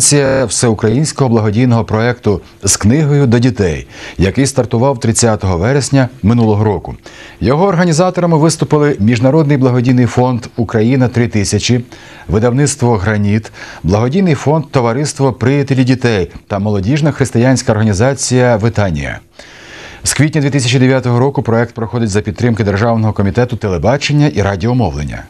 Це всеукраїнського благодійного проекту з книгою до дітей, який стартував 30 вересня минулого року. Його організаторами виступили Міжнародний благодійний фонд Україна 3000, видавництво Граніт, благодійний фонд Товариство Приятелі дітей та молодіжна християнська організація Витанія. З квітня 2009 року проект проходить за підтримки Державного комітету телебачення і радіомовлення.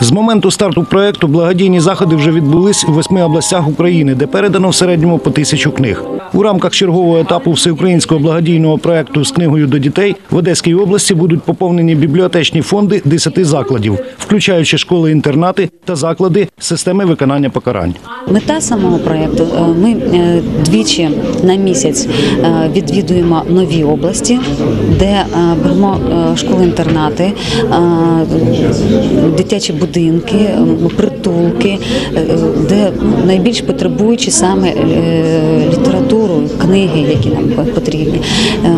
З моменту старту проекту благодійні заходи вже відбулись у восьми областях України, де передано в середньому по тисячу книг. У рамках чергового етапу всеукраїнського благодійного проекту з книгою до дітей в Одеській області будуть поповнені бібліотечні фонди 10 закладів, включаючи школи-інтернати та заклади системи виконання покарань. Мета самого проєкту е, ми е, двічі на місяць е, відвідуємо нові області, де беремо школи-інтернати, дитячі будинки, притулки, де найбільш потребуючі саме е, літературу, книги, які нам потрібні. Е,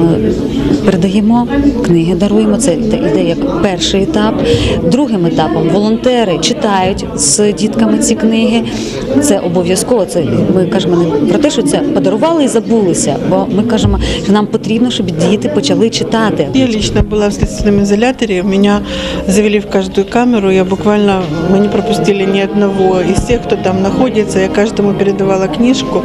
Передаємо книги, даруємо. Це йде як перший етап. Другим етапом волонтери читають з дітками ці книги. Це обов'язково. Це ми кажемо не про те, що це подарували і забулися. Бо ми кажемо, що нам потрібно, щоб діти почали читати. Я лично была в следственном изоляторе, меня завели в каждую камеру, я буквально, не пропустили ни одного из тех, кто там находится, я каждому передавала книжку,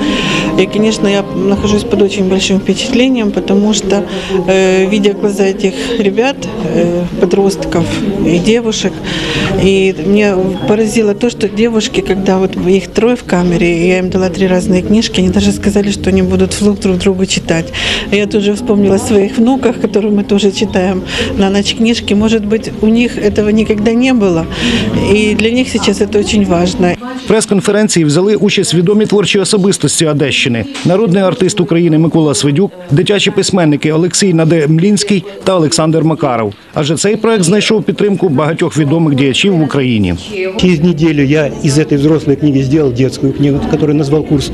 и, конечно, я нахожусь под очень большим впечатлением, потому что, э, видя глаза этих ребят, э, подростков и девушек, и мне поразило то, что девушки, когда вот их трое в камере, и я им дала три разные книжки, они даже сказали, что они будут вслух друг другу читать. А Я тут же вспомнила о своих внуках, которым мы тоже читаем на ночь книжки. Может быть, у них этого никогда не было, и для них сейчас это очень важно. В прес-конференції взяли участь відомі творчі особистості Одещини, народний артист України Микола Свидюк, дитячі письменники Олексій Надемлінський та Олександр Макаров. Адже цей проект знайшов підтримку багатьох відомих діячів в Україні. Через неделю я из этой взрослой книги сделал детскую книгу, которую назвал курс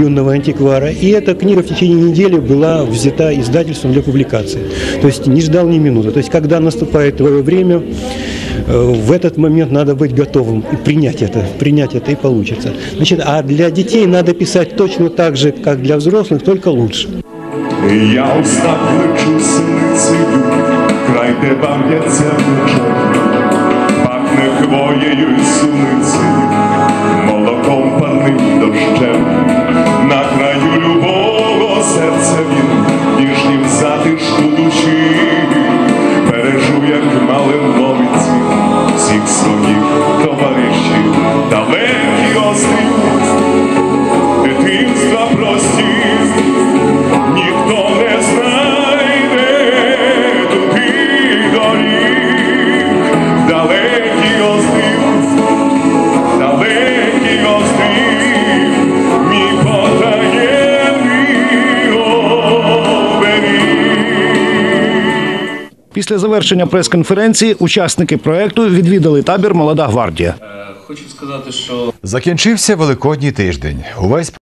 юного антиквара. И эта книга в течение недели была взята издательством для публикации. То есть не ждал ни минуты. То есть когда наступает твое время, э, в этот момент надо быть готовым и принять это, принять это и получится. Значит, а для детей надо писать точно так же, как для взрослых, только лучше. Я устав край й суницею, молоком паним дощем, Після завершення прес-конференції учасники проекту відвідали табір Молода гвардія. Хочу сказати, що Закінчився великодній тиждень. Увесь